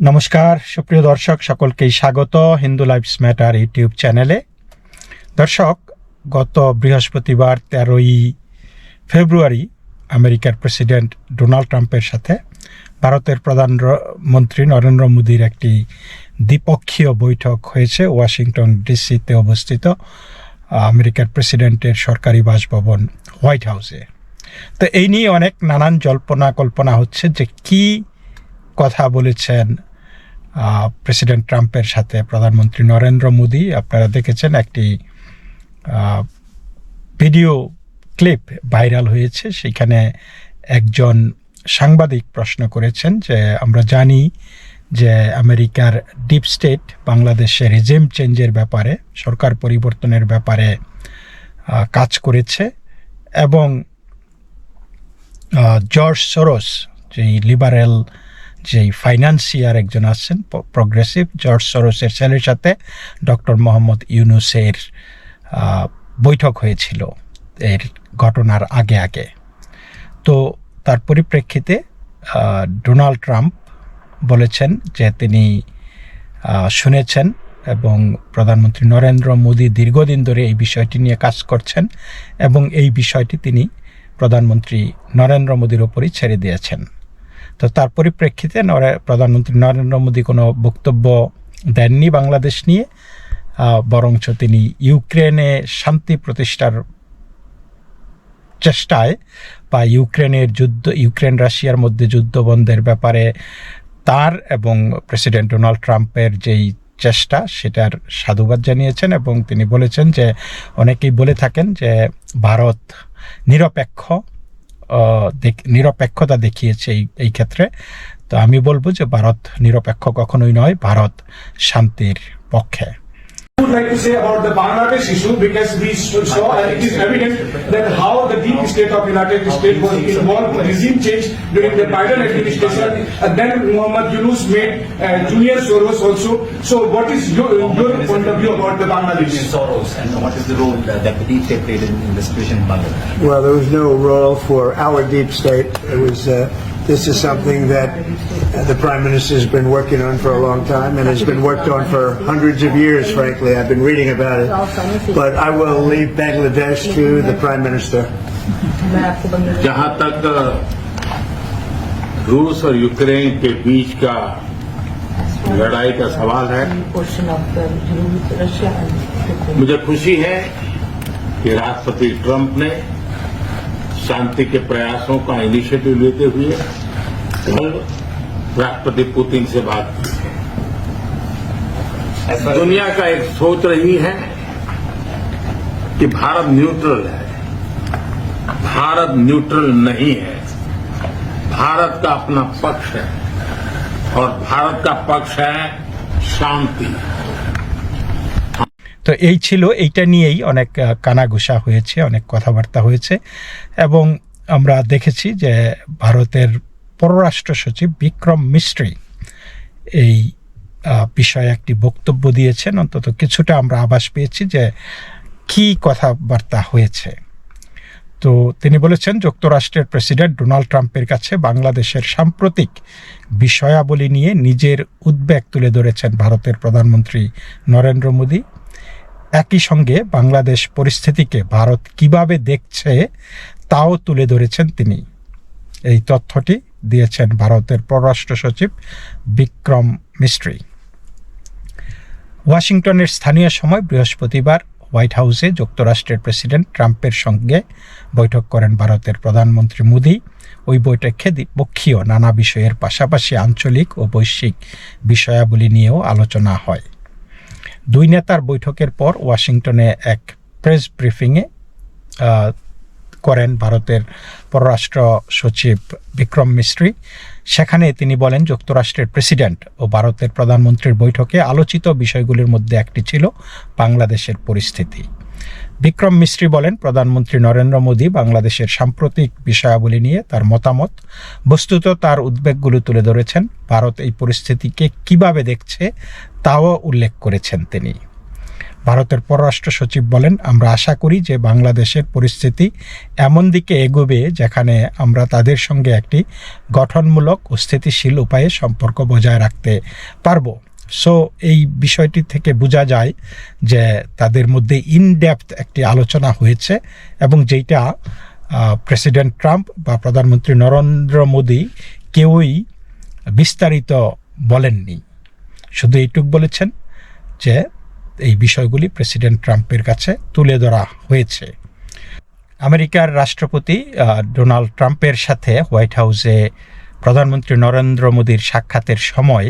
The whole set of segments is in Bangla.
নমস্কার, সুপ্রিয় দর্শক, সকলকেই স্বাগত হিন্দু লাইফস ম্যাটার ইউটিউব চ্যানেলে। দর্শক, গত বৃহস্পতিবার তেরোই ফেব্রুয়ারি আমেরিকার প্রেসিডেন্ট ডোনাল্ড ট্রাম্পের সাথে ভারতের প্রধানমন্ত্রী নরেন্দ্র মোদীর একটি দ্বিপক্ষীয় বৈঠক হয়েছে। ওয়াশিংটন ডিসিতে অবস্থিত আমেরিকার প্রেসিডেন্টের সরকারি বাসভবন হোয়াইট হাউসে। তো এই নিয়ে অনেক নানান জল্পনা কল্পনা হচ্ছে যে কি কথা বলেছেন প্রেসিডেন্ট ট্রাম্পের সাথে প্রধানমন্ত্রী নরেন্দ্র মোদী। আপনারা দেখেছেন একটি ভিডিও ক্লিপ ভাইরাল হয়েছে। সেখানে একজন সাংবাদিক প্রশ্ন করেছেন যে, আমরা জানি যে আমেরিকার ডিপ স্টেট বাংলাদেশে রিজিম চেঞ্জের ব্যাপারে, সরকার পরিবর্তনের ব্যাপারে কাজ করেছে এবং জর্জ সরোস, যেই লিবারেল যেই ফাইন্যান্সিয়ার একজন আছেন প্রগ্রেসিভ জর্জ সরোসের ছেলের সাথে ডক্টর মোহাম্মদ ইউনুসের বৈঠক হয়েছিল এর ঘটনার আগে আগে। তো তার পরিপ্রেক্ষিতে ডোনাল্ড ট্রাম্প বলেছেন যে তিনি শুনেছেন এবং প্রধানমন্ত্রী নরেন্দ্র মোদী দীর্ঘদিন ধরে এই বিষয়টি নিয়ে কাজ করছেন এবং এই বিষয়টি তিনি প্রধানমন্ত্রী নরেন্দ্র মোদীর ওপরই ছেড়ে দিয়েছেন। তো তার পরিপ্রেক্ষিতে প্রধানমন্ত্রী নরেন্দ্র মোদী কোনো বক্তব্য দেননি বাংলাদেশ নিয়ে বরঞ্চ তিনি ইউক্রেনে শান্তি প্রতিষ্ঠার চেষ্টায় বা ইউক্রেনের যুদ্ধ, ইউক্রেন রাশিয়ার মধ্যে যুদ্ধ বন্ধের ব্যাপারে তার এবং প্রেসিডেন্ট ডোনাল্ড ট্রাম্পের যেই চেষ্টা সেটার সাধুবাদ জানিয়েছেন এবং তিনি বলেছেন যে অনেকেই বলে থাকেন যে ভারত নিরপেক্ষ নিরপেক্ষতা দেখিয়েছে এই এই ক্ষেত্রে। তো আমি বলব যে ভারত নিরপেক্ষ কখনোই নয়, ভারত শান্তির পক্ষে। Would like to say about the Bangladesh issue because we saw and it is evident that how the deep state of United States was involved in regime change during the Biden administration and then Muhammad Yunus made uh, Junior Soros also. So what is your, your point of view about the Bangladesh? Soros and what is the role that the deep state played in, in the situation in Bangladesh? Well, there was no role for our deep state. It was. Uh, this is something that uh, the prime minister has been working on for a long time, and has been worked on for hundreds of years. Frankly, I've been reading about it. But I will leave Bangladesh to the prime minister. जहां तक रूस और यूक्रेन के बीच का लड़ाई का सवाल है portion of the Russia and Ukraine. मुझे खुशी है कि राष्ट्रपति ट्रंप ने शांति के प्रयासों का इनिशिएटिव लेते हुए कल राष्ट्रपति पुतिन से बात की। है। दुनिया का एक सोच रही है कि भारत न्यूट्रल है। भारत न्यूट्रल नहीं है। भारत का अपना पक्ष है। और भारत का पक्ष है शांति। তো এই ছিল, এইটা নিয়েই অনেক কানাঘুষা হয়েছে, অনেক কথাবার্তা হয়েছে এবং আমরা দেখেছি যে ভারতের পররাষ্ট্র সচিব বিক্রম মিস্ত্রি এই বিষয়ে একটি বক্তব্য দিয়েছেন। অন্তত কিছুটা আমরা আভাস পেয়েছি যে কি কথাবার্তা হয়েছে। তো তিনি বলেছেন, যুক্তরাষ্ট্রের প্রেসিডেন্ট ডোনাল্ড ট্রাম্পের কাছে বাংলাদেশের সাম্প্রতিক বিষয়াবলী নিয়ে নিজের উদ্বেগ তুলে ধরেছেন ভারতের প্রধানমন্ত্রী নরেন্দ্র মোদী। একই সঙ্গে বাংলাদেশ পরিস্থিতিকে ভারত কীভাবে দেখছে তাও তুলে ধরেছেন তিনি। এই তথ্যটি দিয়েছেন ভারতের পররাষ্ট্র সচিব বিক্রম মিস্ত্রি। ওয়াশিংটনের স্থানীয় সময় বৃহস্পতিবার হোয়াইট হাউসে যুক্তরাষ্ট্রের প্রেসিডেন্ট ট্রাম্পের সঙ্গে বৈঠক করেন ভারতের প্রধানমন্ত্রী মোদি। ওই বৈঠকে দ্বিপক্ষীয় নানা বিষয়ের পাশাপাশি আঞ্চলিক ও বৈশ্বিক বিষয়াবলী নিয়েও আলোচনা হয়। দুই নেতার বৈঠকের পর ওয়াশিংটনে এক প্রেস ব্রিফিংয়ে করেন ভারতের পররাষ্ট্র সচিব বিক্রম মিস্ত্রি। সেখানে তিনি বলেন, যুক্তরাষ্ট্রের প্রেসিডেন্ট ও ভারতের প্রধানমন্ত্রীর বৈঠকে আলোচিত বিষয়গুলির মধ্যে একটি ছিল বাংলাদেশের পরিস্থিতি। বিক্রম মিস্ত্রি বলেন, প্রধানমন্ত্রী নরেন্দ্র মোদী বাংলাদেশের সাম্প্রতিক বিষয়াবলী নিয়ে তার মতামত। বস্তুত তার উদ্বেগগুলো তুলে ধরেছেন। ভারত এই পরিস্থিতিকে কীভাবে দেখছে তাও উল্লেখ করেছেন তিনি। ভারতের পররাষ্ট্র সচিব বলেন, আমরা আশা করি যে বাংলাদেশের পরিস্থিতি এমন দিকে এগোবে যেখানে আমরা তাদের সঙ্গে একটি গঠনমূলক ও স্থিতিশীল উপায়ে সম্পর্ক বজায় রাখতে পারব। সো, এই বিষয়টি থেকে বোঝা যায় যে তাদের মধ্যে ইনডেপথ একটি আলোচনা হয়েছে এবং যেটা প্রেসিডেন্ট ট্রাম্প বা প্রধানমন্ত্রী নরেন্দ্র মোদী কেউই বিস্তারিত বলেননি। শুধু এইটুক বলেছেন যে এই বিষয়গুলি প্রেসিডেন্ট ট্রাম্পের কাছে তুলে ধরা হয়েছে। আমেরিকার রাষ্ট্রপতি ডোনাল্ড ট্রাম্পের সাথে হোয়াইট হাউসে প্রধানমন্ত্রী নরেন্দ্র মোদীর সাক্ষাতের সময়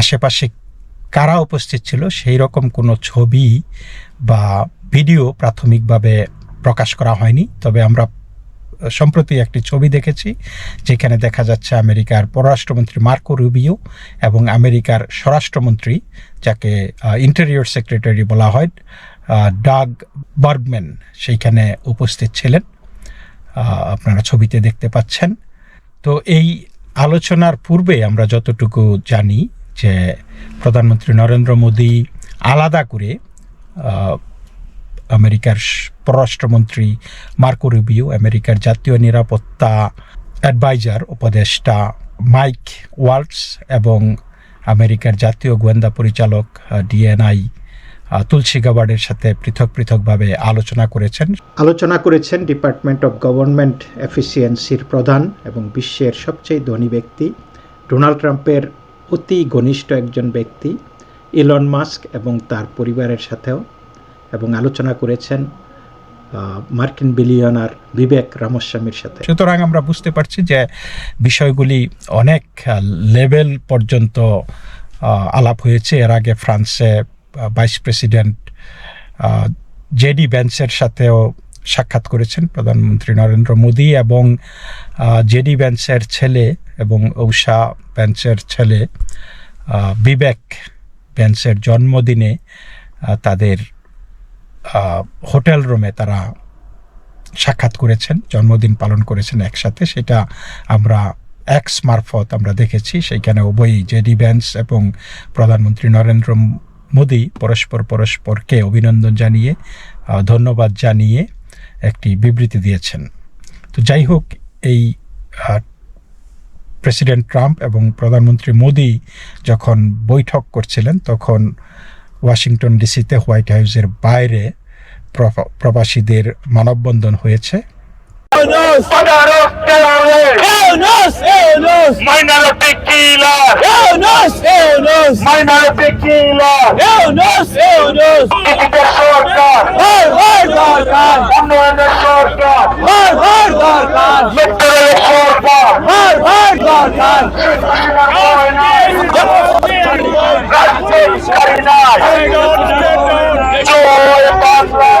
আশেপাশে কারা উপস্থিত ছিল সেই রকম কোনো ছবি বা ভিডিও প্রাথমিকভাবে প্রকাশ করা হয়নি। তবে আমরা সম্প্রতি একটি ছবি দেখেছি, যেখানে দেখা যাচ্ছে আমেরিকার পররাষ্ট্রমন্ত্রী মার্কো রুবিও এবং আমেরিকার স্বরাষ্ট্রমন্ত্রী, যাকে ইন্টেরিয়র সেক্রেটারি বলা হয় ডাগ বার্গম্যান সেইখানে উপস্থিত ছিলেন। আপনারা ছবিতে দেখতে পাচ্ছেন। তো এই আলোচনার পূর্বে আমরা যতটুকু জানি যে প্রধানমন্ত্রী নরেন্দ্র মোদী আলাদা করে আমেরিকার পররাষ্ট্রমন্ত্রী মার্কো রুবিও, আমেরিকার জাতীয় নিরাপত্তা অ্যাডভাইজার উপদেষ্টা মাইক ওয়ালটস এবং আমেরিকার জাতীয় গোয়েন্দা পরিচালক ডিএনআই তুলসী গাবার্ডের সাথে পৃথক পৃথকভাবে আলোচনা করেছেন। আলোচনা করেছেন ডিপার্টমেন্ট অফ গভর্নমেন্ট এফিসিয়েন্সির প্রধান এবং বিশ্বের সবচেয়ে ধনী ব্যক্তি, ডোনাল্ড ট্রাম্পের অতি ঘনিষ্ঠ একজন ব্যক্তি, ইলন মাস্ক এবং তার পরিবারের সাথেও। এবং আলোচনা করেছেন মার্কিন বিলিয়নার বিবেক রামস্বামীর সাথে। সুতরাং আমরা বুঝতে পারছি যে বিষয়গুলি অনেক লেভেল পর্যন্ত আলাপ হয়েছে। এর আগে ফ্রান্সে ভাইস প্রেসিডেন্ট জেডি ব্যান্সের সাথেও সাক্ষাৎ করেছেন প্রধানমন্ত্রী নরেন্দ্র মোদী এবং জেডি ব্যান্সের ছেলে এবং ঔষা ব্যান্সের ছেলে বিবেক ব্যান্সের জন্মদিনে তাদের হোটেল রুমে তারা সাক্ষাৎ করেছেন, জন্মদিন পালন করেছেন একসাথে। সেটা আমরা এক্স মারফত আমরা দেখেছি। সেইখানে উভয়ই জেডি ব্যান্স এবং প্রধানমন্ত্রী নরেন্দ্র মোদী পরস্পর পরস্পরকে অভিনন্দন জানিয়ে ধন্যবাদ জানিয়ে একটি বিবৃতি দিয়েছেন। তো যাই হোক, এই প্রেসিডেন্ট ট্রাম্প এবং প্রধানমন্ত্রী মোদী যখন বৈঠক করছিলেন, তখন ওয়াশিংটন ডিসিতে হোয়াইট হাউসের বাইরে প্রবা- প্রবাসীদের মানববন্ধন হয়েছে। সরকার উন্নয়নের সরকার মেট্রোরেলের সরকার রাজনীতিকারী নাই জয় Bangla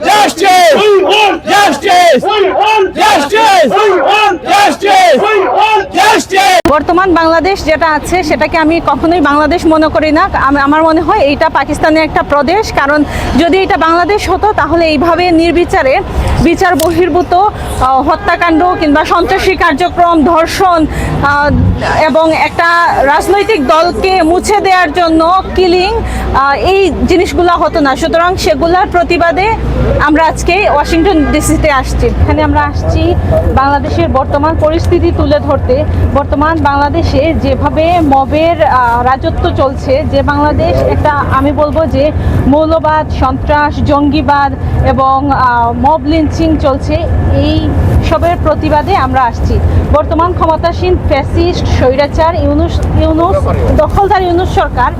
Justice! Justice! Justice! Justice! বর্তমান বাংলাদেশ যেটা আছে, সেটাকে আমি কখনোই বাংলাদেশ মনে করি না। আমার মনে হয় এইটা পাকিস্তানের একটা প্রদেশ। কারণ যদি এটা বাংলাদেশ হতো, তাহলে এইভাবে নির্বিচারে বিচার বহির্ভূত হত্যাকাণ্ড কিংবা সন্ত্রাসী কার্যক্রম, ধর্ষণ এবং একটা রাজনৈতিক দলকে মুছে দেওয়ার জন্য কিলিং এই জিনিসগুলো হতো না। সুতরাং সেগুলোর প্রতিবাদে আমরা আজকে ওয়াশিংটন ডিসিতে আসছি। এখানে আমরা আসছি বাংলাদেশের বর্তমান পরিস্থিতি তুলে ধরতে। বর্তমান বাংলাদেশে যেভাবে মবের রাজত্ব চলছে, যে বাংলাদেশ একটা, আমি বলব যে মৌলবাদ, সন্ত্রাস, জঙ্গিবাদ এবং মব লিঞ্চিং চলছে, এই সবের প্রতিবাদে আমরা আসছি। বর্তমান ক্ষমতাসীন ফ্যাসিস্ট, স্বৈরাচার, ইউনুস ইউনুস, দখলদার ইউনুস সরকার,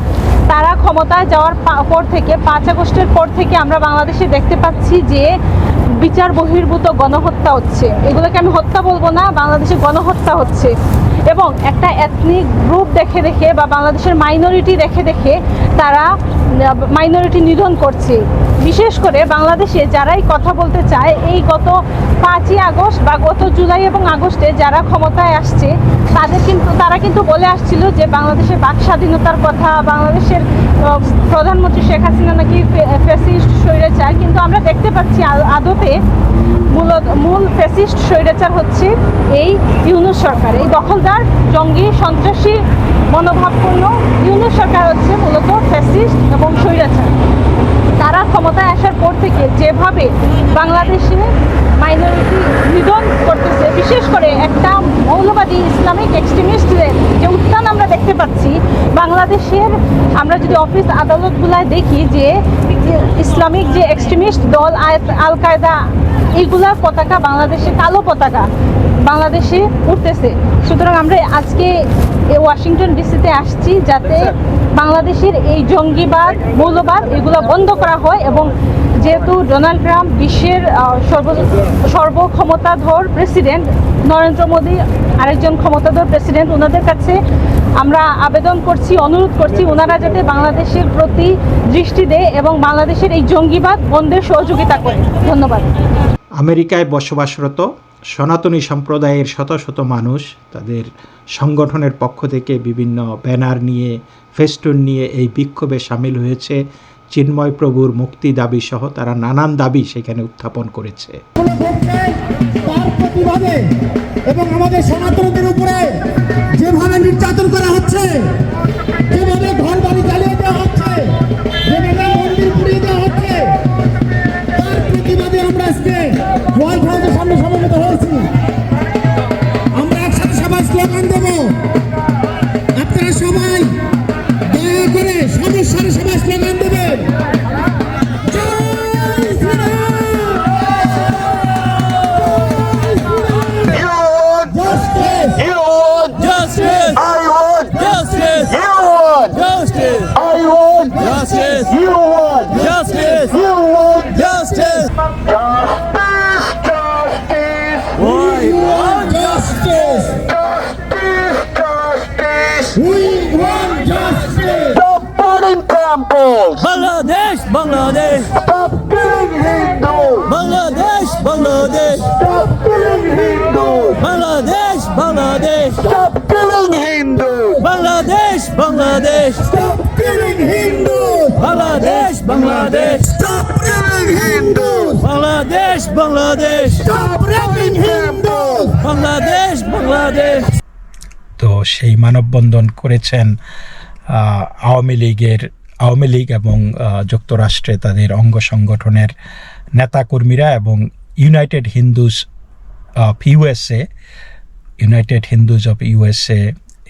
তারা ক্ষমতায় যাওয়ার পর থেকে, পাঁচ আগস্টের পর থেকে আমরা বাংলাদেশে দেখতে পাচ্ছি যে বিচার বহির্ভূত গণহত্যা হচ্ছে। এগুলোকে আমি হত্যা বলব না, বাংলাদেশে গণহত্যা হচ্ছে। এবং একটা এথনিক গ্রুপ দেখে দেখে বা বাংলাদেশের মাইনরিটি দেখে দেখে তারা মাইনরিটি নিধন করছে। বিশেষ করে বাংলাদেশে যারাই কথা বলতে চায়, এই গত পাঁচই আগস্ট বা গত জুলাই এবং আগস্টে যারা ক্ষমতায় আসছে, তাদের কিন্তু, তারা কিন্তু বলে আসছিল যে বাংলাদেশের বাক স্বাধীনতার কথা, বাংলাদেশের প্রধানমন্ত্রী শেখ হাসিনা নাকি ফ্যাসিস্ট চায় কিন্তু আমরা দেখতে পাচ্ছি আদতে মূলত মূল ফ্যাসিস্ট স্বৈরাচার হচ্ছে এই ইউনুস সরকার। এই দখলদার, জঙ্গি, সন্ত্রাসী, মনোভাবপূর্ণ ইউনুস সরকার হচ্ছে মূলত ফ্যাসিস্ট এবং স্বৈরাচার। তারা ক্ষমতায় আসার পর থেকে যেভাবে বাংলাদেশে মাইনরিটি নিধন করতেছে, বিশেষ করে একটা মৌলবাদী ইসলামিক এক্সট্রিমিস্টদের যে উত্থান আমরা দেখতে পাচ্ছি, বাংলাদেশের আমরা যদি অফিস আদালতগুলায় দেখি যে ইসলামিক যে এক্সট্রিমিস্ট দল আল কায়দা এইগুলার পতাকা বাংলাদেশে কালো পতাকা বাংলাদেশে উঠতেছে। সুতরাং আমরা আজকে ওয়াশিংটন ডিসিতে আসছি যাতে বাংলাদেশের এই জঙ্গিবাদ মৌলবাদ এগুলো বন্ধ করা হয় এবং যেহেতু ডোনাল্ড ট্রাম্প বিশ্বের সর্ব সর্বক্ষমতাধর প্রেসিডেন্ট নরেন্দ্র মোদী আরেকজন ক্ষমতাধর প্রেসিডেন্ট ওনাদের কাছে আমরা আবেদন করছি অনুরোধ করছি ওনারা যাতে বাংলাদেশের প্রতি দৃষ্টি দেয় এবং বাংলাদেশের এই জঙ্গিবাদ বন্ধের সহযোগিতা করে। ধন্যবাদ। আমেরিকায় বসবাসরত সনাতনী সম্প্রদায়ের শত শত মানুষ তাদের সংগঠনের পক্ষ থেকে বিভিন্ন ব্যানার নিয়ে, ফেস্টুন নিয়ে এই বিক্ষোভে সামিল হয়েছে। চিন্ময় প্রভুর মুক্তি দাবি সহ তারা নানান দাবি সেখানে উত্থাপন করেছে। এবং আমাদের সনাতনদের উপরে যেভাবে নির্যাতন করা Justice! you want Justice! you want Justice! justice justice Why want justice? justice justice We want justice! Stop burning temples Bangladesh! Bangladesh! Stop killing Hindus Bangladesh! Bangladesh! Stop killing Hindus Bangladesh! Bangladesh! Stop killing Hindus Bangladesh! Bangladesh! Stop killing Hindus Bangladesh! Bangladesh! Stop killing Hindus Bangladesh! Bangladesh! Stop raping Hindus Bangladesh! Bangladesh! তো সেই মানববন্ধন করেছেন আওয়ামী লীগের আওয়ামী লীগ এবং যুক্তরাষ্ট্রে তাদের অঙ্গ সংগঠনের নেতাকর্মীরা এবং united Hindus of USA united Hindus of USA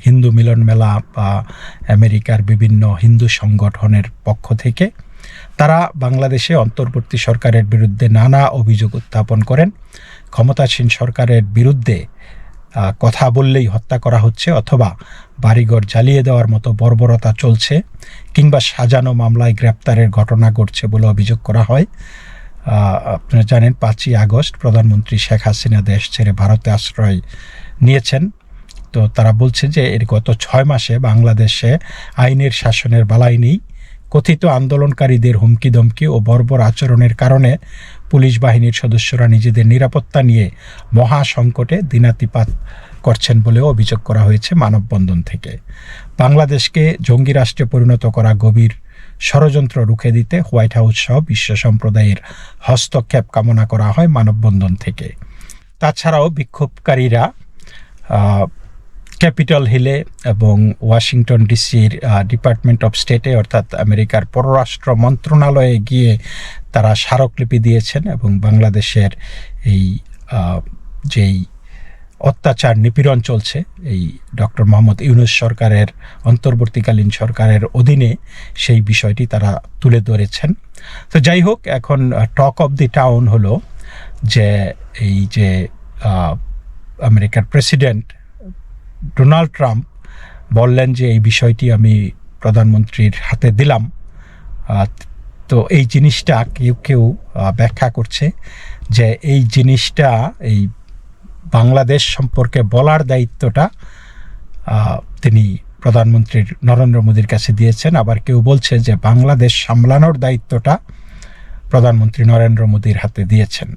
Hindu Milan Mela বা আমেরিকার বিভিন্ন হিন্দু সংগঠনের পক্ষ থেকে তারা বাংলাদেশে অন্তর্বর্তী সরকারের বিরুদ্ধে নানা অভিযোগ উত্থাপন করেন। ক্ষমতাসীন সরকারের বিরুদ্ধে কথা বললেই হত্যা করা হচ্ছে অথবা বাড়িঘর জ্বালিয়ে দেওয়ার মতো বর্বরতা চলছে কিংবা সাজানো মামলায় গ্রেপ্তারের ঘটনা ঘটছে বলে অভিযোগ করা হয়। আপনারা জানেন পাঁচই আগস্ট প্রধানমন্ত্রী শেখ হাসিনা দেশ ছেড়ে ভারতে আশ্রয় নিয়েছেন। তো তারা বলছে যে এর গত ছয় মাসে বাংলাদেশে আইনের শাসনের বালাই নেই। কথিত আন্দোলনকারীদের হুমকি দমকি ও বর্বর আচরণের কারণে পুলিশ বাহিনীর সদস্যরা নিজেদের নিরাপত্তা নিয়ে মহা সংকটে দিনাতিপাত করছেন বলেও অভিযোগ করা হয়েছে মানববন্ধন থেকে। বাংলাদেশকে জঙ্গি রাষ্ট্রে পরিণত করা গভীর ষড়যন্ত্র রুখে দিতে হোয়াইট হাউস সহ বিশ্ব সম্প্রদায়ের হস্তক্ষেপ কামনা করা হয় মানববন্ধন থেকে। তাছাড়াও বিক্ষোভকারীরা ক্যাপিটাল হিলে এবং ওয়াশিংটন ডিসির ডিপার্টমেন্ট অফ স্টেটে অর্থাৎ আমেরিকার পররাষ্ট্র মন্ত্রণালয়ে গিয়ে তারা স্মারকলিপি দিয়েছেন এবং বাংলাদেশের এই যেই অত্যাচার নিপীড়ন চলছে, এই ডক্টর মোহাম্মদ ইউনুস সরকারের, অন্তর্বর্তীকালীন সরকারের অধীনে সেই বিষয়টি তারা তুলে ধরেছেন। তো যাই হোক, এখন টক অফ দি টাউন হলো যে এই যে আমেরিকার প্রেসিডেন্ট ডোনাল্ড ট্রাম্প বললেন যে এই বিষয়টি আমি প্রধানমন্ত্রীর হাতে দিলাম। তো এই জিনিসটা কেউ কেউ ব্যাখ্যা করছে যে এই জিনিসটা, এই বাংলাদেশ সম্পর্কে বলার দায়িত্বটা তিনি প্রধানমন্ত্রীর নরেন্দ্র মোদীর কাছে দিয়েছেন। আবার কেউ বলছে যে বাংলাদেশ সামলানোর দায়িত্বটা প্রধানমন্ত্রী নরেন্দ্র মোদীর হাতে দিয়েছেন।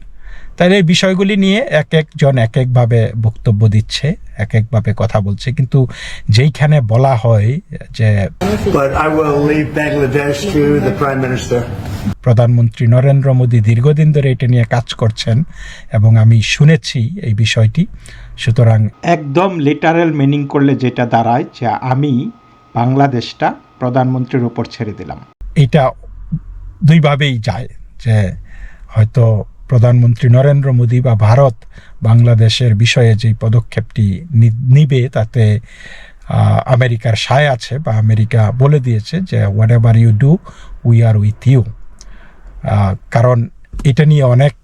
তাহলে এই বিষয়গুলি নিয়ে এক একজন এক একভাবে বক্তব্য দিচ্ছে এক একভাবে কথা বলছে। কিন্তু যেইখানে বলা হয় যে. প্রধানমন্ত্রী নরেন্দ্র মোদী দীর্ঘদিন ধরে এটা নিয়ে কাজ করছেন এবং আমি শুনেছি এই বিষয়টি। সুতরাং একদম লিটারেল মিনিং করলে যেটা দাঁড়ায় যে আমি বাংলাদেশটা প্রধানমন্ত্রীর উপর ছেড়ে দিলাম। এটা দুইভাবেই যায় যে হয়তো প্রধানমন্ত্রী নরেন্দ্র মোদী বা ভারত বাংলাদেশের বিষয়ে যেই পদক্ষেপটি নিবে তাতে আমেরিকার সায় আছে বা আমেরিকা বলে দিয়েছে যে whatever you do we are with you কারণ এটা নিয়ে অনেক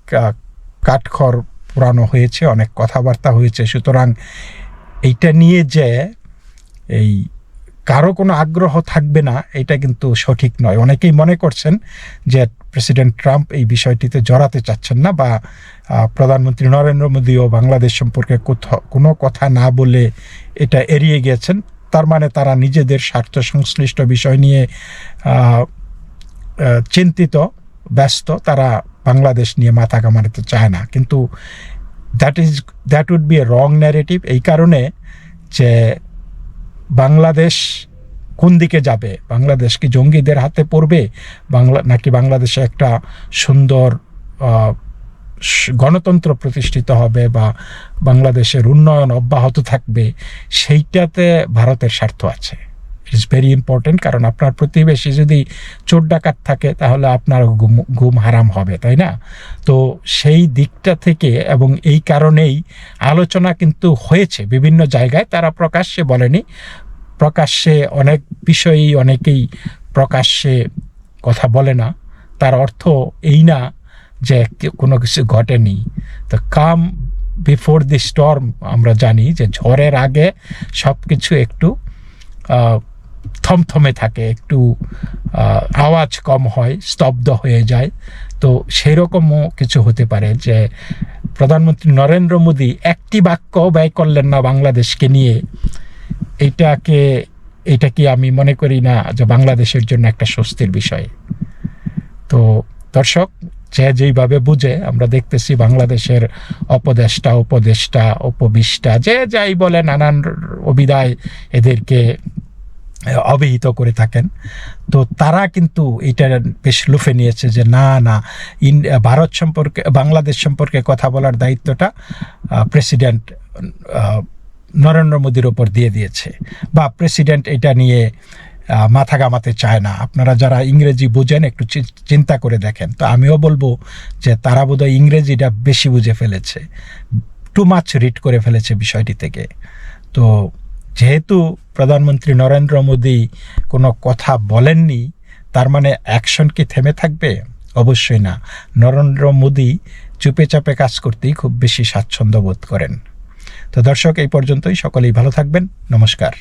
কাঠখড় পুরানো হয়েছে, অনেক কথাবার্তা হয়েছে। সুতরাং এইটা নিয়ে যে এই কারও কোনো আগ্রহ থাকবে না, এটা কিন্তু সঠিক নয়। অনেকেই মনে করছেন যে প্রেসিডেন্ট ট্রাম্প এই বিষয়টিতে জড়াতে চাচ্ছেন না বা প্রধানমন্ত্রী নরেন্দ্র মোদীও বাংলাদেশ সম্পর্কে কোনো কথা না বলে এটা এড়িয়ে গিয়েছেন। তার মানে তারা নিজেদের স্বার্থ সংশ্লিষ্ট বিষয় নিয়ে চিন্তিত, ব্যস্ত, তারা বাংলাদেশ নিয়ে মাথা কামাতে চায় না। কিন্তু that is that would be a wrong narrative এই কারণে যে বাংলাদেশ কোন দিকে যাবে? বাংলাদেশ কি জঙ্গিদের হাতে পড়বে? বাংলা, নাকি বাংলাদেশে একটা সুন্দর গণতন্ত্র প্রতিষ্ঠিত হবে বা বাংলাদেশের উন্নয়ন অব্যাহত থাকবে? সেইটাতে ভারতের স্বার্থ আছে। ইট ইজ ভেরি ইম্পর্টেন্ট কারণ আপনার প্রতিবেশী যদি চোর ডাকাত থাকে, তাহলে আপনার ঘুম ঘুম হারাম হবে, তাই না? তো সেই দিকটা থেকে এবং এই কারণেই আলোচনা কিন্তু হয়েছে বিভিন্ন জায়গায়, তারা প্রকাশ্যে বলেনি। প্রকাশ্যে অনেক বিষয়েই অনেকেই প্রকাশ্যে কথা বলে না। তার অর্থ এই না যে কোনো কিছু ঘটেনি। তো কাম বিফোর দি স্টর্ম আমরা জানি যে ঝড়ের আগে সব কিছু একটু থমথমে থাকে, একটু আওয়াজ কম হয়, স্তব্ধ হয়ে যায়। তো সেই রকমও কিছু হতে পারে যে প্রধানমন্ত্রী নরেন্দ্র মোদী একটি বাক্য ব্যয় করলেন না বাংলাদেশকে নিয়ে। এইটাকে এটা কি আমি মনে করি না যে বাংলাদেশের জন্য একটা স্বস্তির বিষয়। তো দর্শক, যে যেইভাবে বুঝে, আমরা দেখতেছি বাংলাদেশের অপদেষ্টা, উপদেষ্টা, উপবিষ্টা, যে যাই বলে নানান অভিধায় এদেরকে অবহিত করে থাকেন। তো তারা কিন্তু এটা বেশ লুফে নিয়েছে যে, না না, ইন ভারত সম্পর্কে, বাংলাদেশ সম্পর্কে কথা বলার দায়িত্বটা প্রেসিডেন্ট নরেন্দ্র মোদীর ওপর দিয়ে দিয়েছে। বা প্রেসিডেন্ট এটা নিয়ে মাথা ঘামাতে চায় না। আপনারা যারা ইংরেজি বোঝেন, একটু চিন্তা করে দেখেন। তো আমিও বলব যে, তারা বোধহয় ইংরেজিটা বেশি বুঝে ফেলেছে। টু মাচ রিড করে ফেলেছে বিষয়টি থেকে। তো যেহেতু প্রধানমন্ত্রী নরেন্দ্র মোদী কোনো কথা বলেননি, তার মানে অ্যাকশন কি থেমে থাকবে? অবশ্যই না। নরেন্দ্র মোদী চুপে চাপে কাজ করতেই খুব বেশি স্বাচ্ছন্দ্য বোধ করেন। তো দর্শক, এই পর্যন্তই। সকলেই ভালো থাকবেন। নমস্কার।